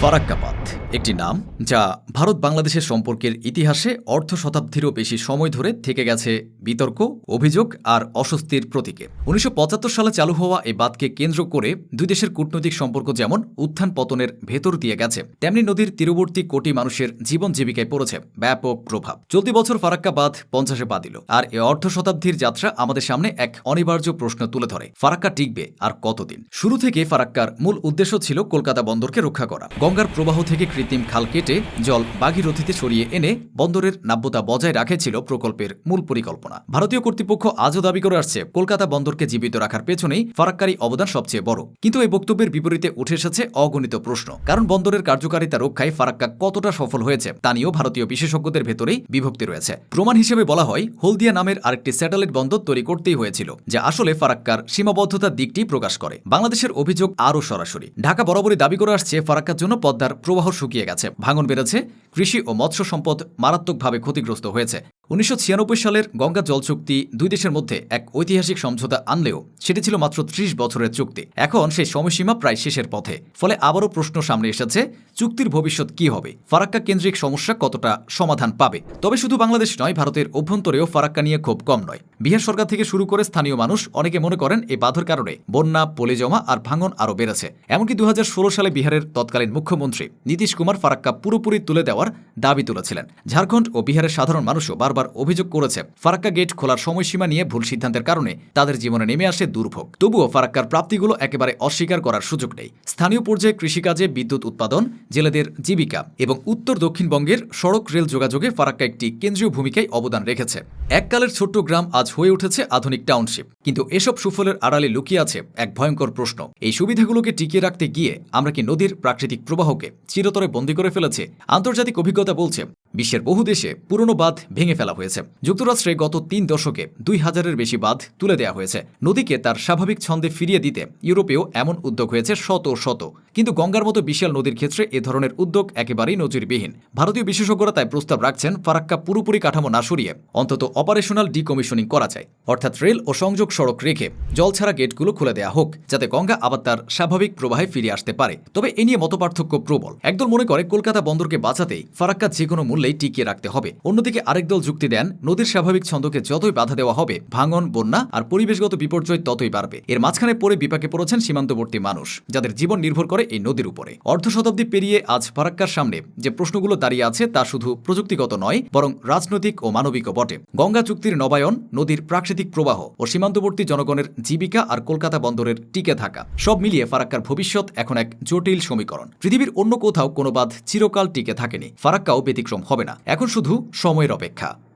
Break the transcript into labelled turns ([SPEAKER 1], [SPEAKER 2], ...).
[SPEAKER 1] ফারাক্কাবাদ। একটি নাম, যা ভারত বাংলাদেশের সম্পর্কের ইতিহাসে অর্ধ শতাব্দীরও বেশি সময় ধরে থেকে গেছে বিতর্ক, অভিযোগ আর অস্বস্তির প্রতীকে। উনিশশো পঁচাত্তর সালে চালু হওয়া এই বাঁধকে কেন্দ্র করে দুই দেশের কূটনৈতিক সম্পর্ক যেমন উত্থান পতনের ভেতর দিয়ে গেছে, তেমনি নদীর তীরবর্তী কোটি মানুষের জীবন জীবিকায় পড়েছে ব্যাপক প্রভাব। চলতি বছর ফারাক্কা বাঁধ পঞ্চাশে পা দিল, আর এ অর্ধ শতাব্দীর যাত্রা আমাদের সামনে এক অনিবার্য প্রশ্ন তুলে ধরে, ফারাক্কা টিকবে আর কতদিন? শুরু থেকে ফারাক্কার মূল উদ্দেশ্য ছিল কলকাতা বন্দরকে রক্ষা করা। গঙ্গার প্রবাহ থেকে কৃত্রিম খাল কেটে জল বাগিরথীতে সরিয়ে এনে বন্দরের নাব্যতা বজায় রাখে ছিল প্রকল্পের মূল পরিকল্পনা। ভারতীয় কর্তৃপক্ষ আজও দাবি করে আসছে, কলকাতা বন্দরকে জীবিত রাখার পেছনেই ফারাক্কারই অবদান সবচেয়ে বড়। কিন্তু এই বক্তব্যের বিপরীতে উঠে এসেছে অগণিত প্রশ্ন। কারণ বন্দরের কার্যকারিতা রক্ষায় ফারাক্কা কতটা সফল হয়েছে, তা নিয়েও ভারতীয় বিশেষজ্ঞদের ভেতরেই বিভক্তি রয়েছে। প্রমাণ হিসেবে বলা হয়, হলদিয়া নামের আরেকটি স্যাটেলাইট বন্দর তৈরি করতেই হয়েছিল, যা আসলে ফারাক্কার সীমাবদ্ধতার দিকটি প্রকাশ করে। বাংলাদেশের অভিযোগ আরও সরাসরি। ঢাকা বরাবরই দাবি করে আসছে, ফারাক্কার জন্য পদ্মার প্রবাহ শুকিয়ে গেছে। ভাঙন বেড়েছে। কৃষি ও মৎস্য সম্পদ মারাত্মকভাবে ক্ষতিগ্রস্ত হয়েছে। উনিশশো ছিয়ানব্বই সালের গঙ্গা জল চুক্তি দুই দেশের মধ্যে এক ঐতিহাসিক সমঝোতা আনলেও সেটি ছিল মাত্র ত্রিশ বছরের চুক্তি। এখন সেই সময়সীমা প্রায় শেষের পথে। ফলে আবারও প্রশ্ন সামনে এসেছে, চুক্তির ভবিষ্যৎ কি হবে? ফারাক্কা কেন্দ্রিক সমস্যা কতটা সমাধান পাবে? তবে শুধু বাংলাদেশ নয়, ভারতের অভ্যন্তরেও ফারাক্কা নিয়ে খুব কম নয়। বিহার সরকার থেকে শুরু করে স্থানীয় মানুষ অনেকে মনে করেন এই বাধার কারণে বন্যা, পলে জমা আর ভাঙন আরও বেড়েছে। এমনকি দু হাজার ষোলো সালে বিহারের তৎকালীন মুখ্যমন্ত্রী নীতিশ কুমার ফারাক্কা পুরোপুরি তুলে দেওয়ার দাবি তুলেছিলেন। ঝাড়খণ্ড ও বিহারের সাধারণ মানুষও বারবার অভিযোগ করেছে, ফারাক্কা গেট খোলার সময়সীমা নিয়ে ভুল সিদ্ধান্তের কারণে তাদের জীবনে নেমে আসে দুর্ভোগ। তবুও ফারাক্কার প্রাপ্তিগুলো একেবারে অস্বীকার করার সুযোগ নেই। স্থানীয় পর্যায়ে কৃষিকাজে বিদ্যুৎ উৎপাদন, জেলেদের জীবিকা এবং উত্তর দক্ষিণবঙ্গের সড়ক রেল যোগাযোগে ফারাক্কা একটি কেন্দ্রীয় ভূমিকায় অবদান রেখেছে। এককালের ছোট্ট গ্রাম আজ হয়ে উঠেছে আধুনিক টাউনশিপ। কিন্তু এসব সুফলের আড়ালে লুকিয়ে আছে এক ভয়ঙ্কর প্রশ্ন। এই সুবিধাগুলোকে টিকিয়ে রাখতে গিয়ে আমরা কি নদীর প্রাকৃতিক প্রবাহকে চিরতরে বন্দী করে ফেলেছে? আন্তর্জাতিক অভিজ্ঞতা বলছে বিশ্বের বহু দেশে পুরনো বাঁধ ভেঙে ফেলা হয়েছে। যুক্তরাষ্ট্রে গত তিন দশকে দুই হাজারের বেশি বাঁধ তুলে দেওয়া হয়েছে। নদীকে তার স্বাভাবিক ছন্দে ফিরিয়ে দিতে ইউরোপেও এমন উদ্যোগ হয়েছে শত শত। কিন্তু গঙ্গার মতো বিশাল নদীর ক্ষেত্রে এ ধরনের উদ্যোগ একেবারেই নজিরবিহীন। ভারতীয় বিশেষজ্ঞরা তাই প্রস্তাব রাখছেন, ফারাক্কা পুরোপুরি কাঠামো না সরিয়ে অন্তত অপারেশনাল ডিকমিশনিং করা যায় অর্থাৎ রেল ও সংযোগ সড়ক রেখে জল ছাড়া গেটগুলো খুলে দেওয়া হোক, যাতে গঙ্গা আবার তার স্বাভাবিক প্রবাহে ফিরে আসতে পারে। তবে এ নিয়ে মতপার্থক্য প্রবল। একদল মনে করে, কলকাতা বন্দরকে বাঁচাতেই ফারাক্কা যে কোনো মূল্যেই টিকিয়ে রাখতে হবে। অন্যদিকে আরেক দল যুক্তি দেন, নদীর স্বাভাবিক ছন্দকে যতই বাধা দেওয়া হবে, ভাঙন, বন্যা আর পরিবেশগত বিপর্যয় ততই বাড়বে। এর মাঝখানে পড়ে বিপাকে পড়েছেন সীমান্তবর্তী মানুষ, যাদের জীবন নির্ভর করে এই নদীর উপরে। অর্ধ শতাব্দী পেরিয়ে আজ ফারাক্কার সামনে যে প্রশ্নগুলো দাঁড়িয়ে আছে তা শুধু প্রযুক্তিগত নয়, বরং রাজনৈতিক ও মানবিকও বটে। গঙ্গা চুক্তির নবায়ন, নদীর প্রাকৃতিক প্রবাহ ও সীমান্তবর্তী জনগণের জীবিকা আর কলকাতা বন্দরের টিকে থাকা, সব মিলিয়ে ফারাক্কার ভবিষ্যৎ এখন এক জটিল সমীকরণ। পৃথিবীর অন্য কোথাও কোনো বাঁধ চিরকাল টিকে থাকেনি, ফারাক্কাও ব্যতিক্রম হবে না। এখন শুধু সময়ের অপেক্ষা।